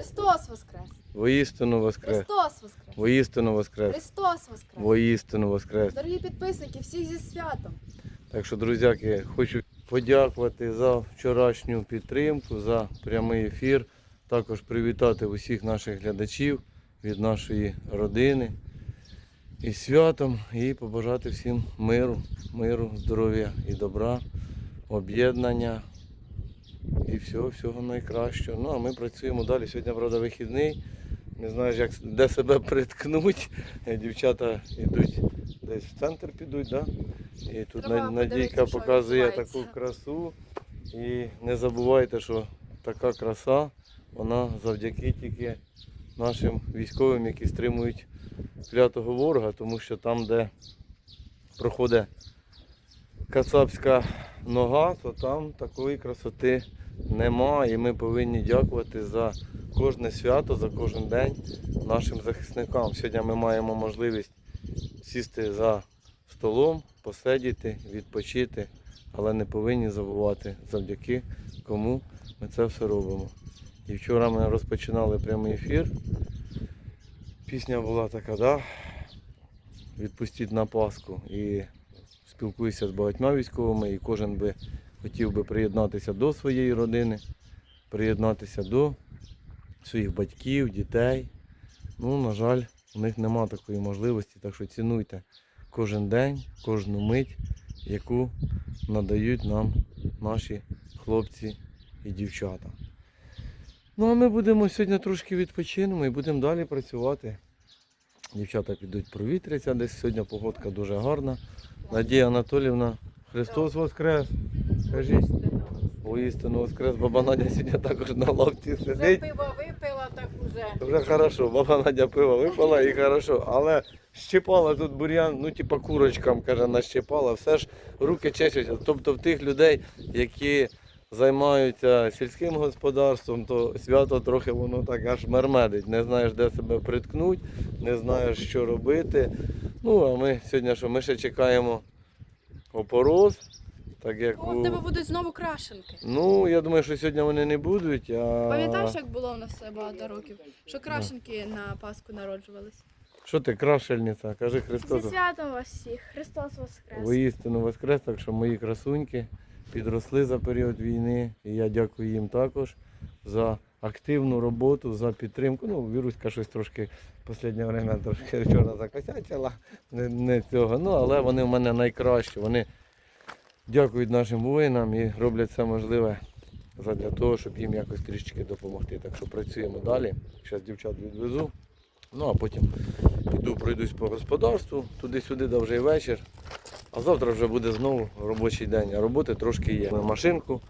Христос Воскрес! Воістину воскрес. Христос Воскрес! Воістину воскрес. Христос Воскрес! Воістину воскрес. Дорогі підписники, всіх зі святом! Так що, друзяки, хочу подякувати за вчорашню підтримку, за прямий ефір. Також привітати усіх наших глядачів від нашої родини із святом і побажати всім миру, миру, здоров'я і добра, об'єднання і всього, всього найкращого. Ну а ми працюємо далі. Сьогодні, правда, вихідний. Не знаєш, як, де себе приткнуть. Дівчата йдуть десь в центр підуть, да? І тут Треба Надійка показує таку красу. І не забувайте, що така краса, вона завдяки тільки нашим військовим, які стримують клятого ворога, тому що там, де проходить кацапська нога, то там такої красоти нема. І ми повинні дякувати за кожне свято, за кожен день нашим захисникам. Сьогодні ми маємо можливість сісти за столом, посидіти, відпочити, але не повинні забувати, завдяки кому ми це все робимо. І вчора ми розпочинали прямий ефір. Пісня була така, да? відпустіть на Пасху. І спілкуюся з багатьма військовими, і кожен би хотів би приєднатися до своєї родини, приєднатися до своїх батьків, дітей. Ну, на жаль, у них нема такої можливості, так що цінуйте кожен день, кожну мить, яку надають нам наші хлопці і дівчата. Ну а ми будемо сьогодні трошки відпочинемо і будемо далі працювати. Дівчата підуть провітряться десь. Сьогодні погодка дуже гарна. Надія Анатолівна, Христос Воскрес! Кажіть, воістину Воскрес, баба Надя сьогодні також на лавці Вже сидить. пиво випила, так уже. Вже хорошо, баба Надя пиво випала і хорошо, але щепала тут бур'ян, ну типа курочкам, каже, нащепала, все ж руки чешуться. Тобто в тих людей, які займаються сільським господарством, то свято трохи воно так аж мермедить. Не знаєш, де себе приткнуть, не знаєш, що робити. Ну, а ми сьогодні що, ми ще чекаємо опороз, так як О, у... в тебе будуть знову крашенки. Ну, я думаю, що сьогодні вони не будуть, а... Пам'ятаєш, як було у нас багато років? Що крашенки на Пасху народжувались? Що ти, крашельниця? Кажи Зі Христос. святом вас всіх! Христос Воскрес! Воістину воскрес, так що мої красуньки підросли за період війни. І я дякую їм також за активну роботу, за підтримку. Ну, Віруська щось трошки в останнє время трошки вчора закосячила. Не, не цього. Ну, але вони в мене найкращі. Вони дякують нашим воїнам і роблять все можливе для того, щоб їм якось трішечки допомогти. Так що працюємо далі. Зараз дівчат відвезу. Ну а потім піду пройдусь по господарству, туди-сюди, да вже і вечір. А завтра вже буде знову робочий день. А роботи трошки є. Машинку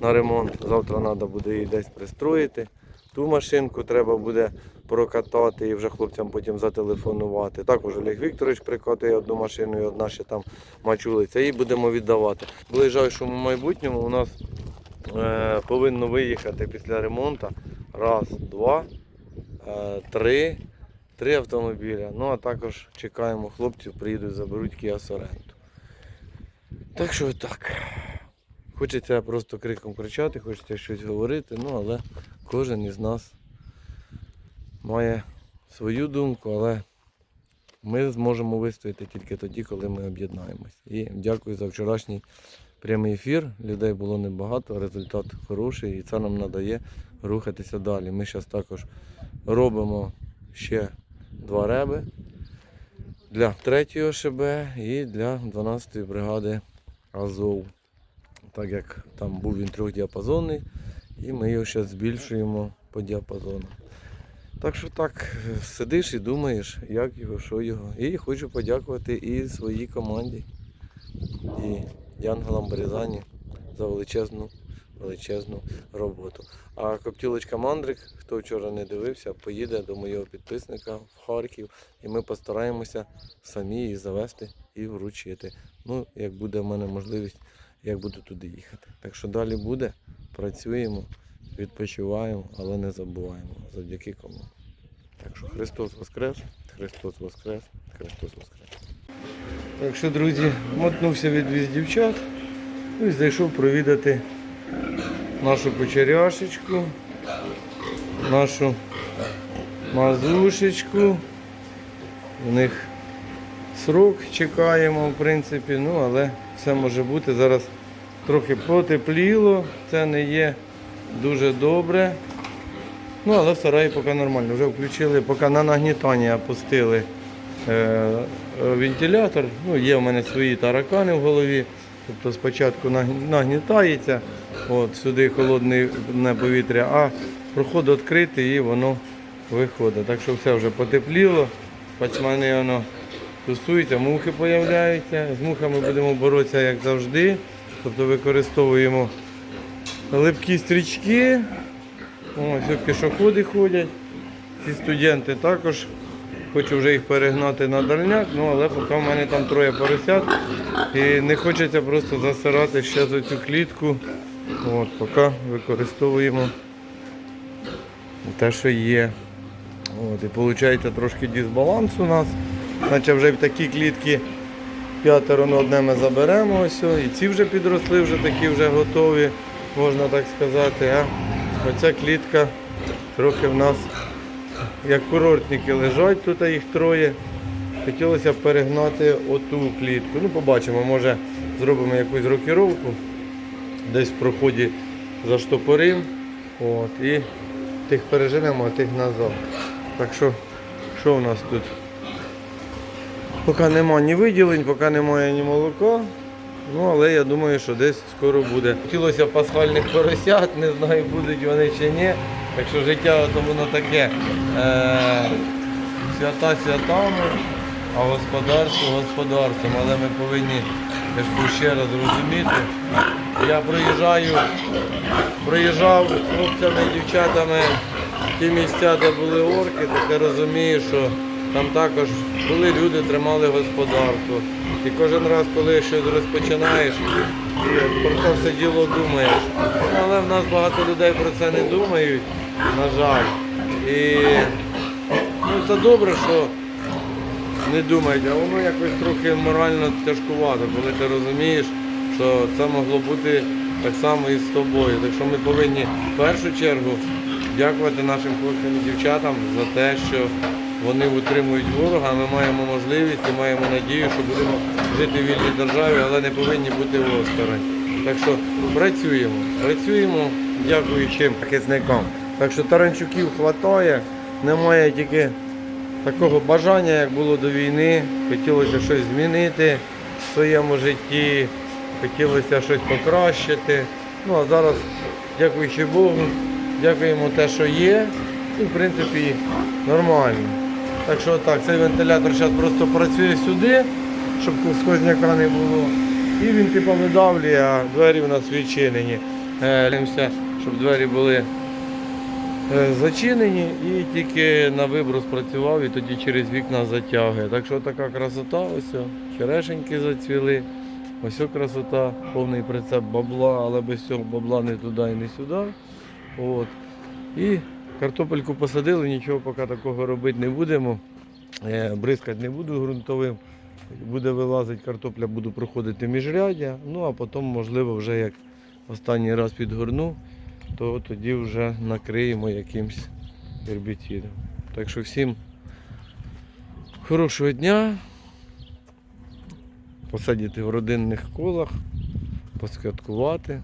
на ремонт. Завтра треба буде її десь пристроїти. Ту машинку треба буде прокатати і вже хлопцям потім зателефонувати. Також Олег Вікторович прикатує одну машину і одна ще там мачулиця. Її будемо віддавати. В ближайшому майбутньому у нас е, повинно виїхати після ремонту раз, два, е, три. Три автомобіля. Ну а також чекаємо хлопців, приїдуть, заберуть Kia Sorento. Так що так. Хочеться просто криком кричати, хочеться щось говорити, ну але кожен із нас має свою думку, але ми зможемо вистояти тільки тоді, коли ми об'єднаємось. І дякую за вчорашній прямий ефір. Людей було небагато, результат хороший і це нам надає рухатися далі. Ми зараз також робимо ще два реби для 3 ШБ і для 12-ї бригади Азов. Так як там був він трьохдіапазонний, і ми його зараз збільшуємо по діапазону. Так що так, сидиш і думаєш, як його, що його. І хочу подякувати і своїй команді, і Янголам Березані за величезну, величезну роботу. А коптілочка Мандрик, хто вчора не дивився, поїде до моєго підписника в Харків і ми постараємося самі її завести і вручити. Ну, як буде в мене можливість, як буду туди їхати. Так що далі буде, працюємо, відпочиваємо, але не забуваємо. Завдяки кому. Так що Христос Воскрес, Христос Воскрес, Христос Воскрес. Так що, друзі, мотнувся відвіз дівчат ну і зайшов провідати нашу кучеряшечку. нашу мазушечку. У них срок чекаємо, в принципі, ну але все може бути. Зараз трохи потепліло, це не є дуже добре. Ну, але в сараї поки нормально. Вже включили, поки на нагнітання опустили е, вентилятор. Ну, є в мене свої таракани в голові. Тобто спочатку нагнітається, от, сюди холодне не повітря, а проход відкритий і воно виходить. Так що все вже потепліло, пацмани воно тусуються, мухи з'являються. З мухами будемо боротися як завжди. Тобто використовуємо липкі стрічки. Ось пішоходи ходять. Ці студенти також. Хочу вже їх перегнати на дальняк, ну але поки в мене там троє поросят. І не хочеться просто засирати ще за цю клітку. От, поки використовуємо те, що є. От, і виходить трошки дисбаланс у нас. Наче вже в такі клітки п'ятеро на одне ми заберемо ось. І ці вже підросли, вже такі вже готові, можна так сказати. А оця клітка трохи в нас як курортники лежать, тут їх троє. Хотілося б перегнати оту клітку. Ну, побачимо, може зробимо якусь рокіровку, десь в проході заштопорим. От, і тих переженемо, а тих назад. Так що, що у нас тут? Поки нема ні виділень, поки немає ні молока. Ну, але я думаю, що десь скоро буде. Хотілося пасхальних поросят, не знаю, будуть вони чи ні. Так що життя то воно таке. Е, свята святами, а господарство господарством. Але ми повинні я ж ще раз розуміти. Я проїжджаю, проїжджав з хлопцями і дівчатами ті місця, де були орки, то ти розумієш, що там також були люди, тримали господарство. І кожен раз, коли щось розпочинаєш, про це все діло думаєш. Але в нас багато людей про це не думають, на жаль. І ну, це добре, що не думають, а воно якось трохи морально тяжкувато, коли ти розумієш, що це могло бути так само і з тобою. Так що ми повинні в першу чергу дякувати нашим хлопцям і дівчатам за те, що вони утримують ворога, а ми маємо можливість і маємо надію, що будемо жити в вільній державі, але не повинні бути осторонь. Так що працюємо, працюємо, дякуючи захисникам. Так що таранчуків вистачає, немає тільки такого бажання, як було до війни. Хотілося щось змінити в своєму житті, хотілося щось покращити. Ну а зараз, дякуючи Богу, дякуємо те, що є, і в принципі нормально. Так що так, цей вентилятор зараз просто працює сюди, щоб сквозняка не було. І він типу видавлює, а двері у нас відчинені. Е, щоб двері були е, зачинені і тільки на виброс працював і тоді через вікна затягує. Так що така красота, ось черешеньки зацвіли. Ось красота, повний прицеп бабла, але без цього бабла не туди і не сюди. От. І картопельку посадили, нічого поки такого робити не будемо. Е, Бризкати не буду ґрунтовим. Буде вилазити картопля, буду проходити міжряддя. Ну а потім, можливо, вже як останній раз підгорну, то тоді вже накриємо якимсь гербіцидом. Так що всім хорошого дня. Посадити в родинних колах, посвяткувати.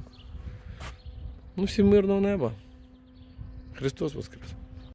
Ну, всім мирного неба. Христос Воскрес!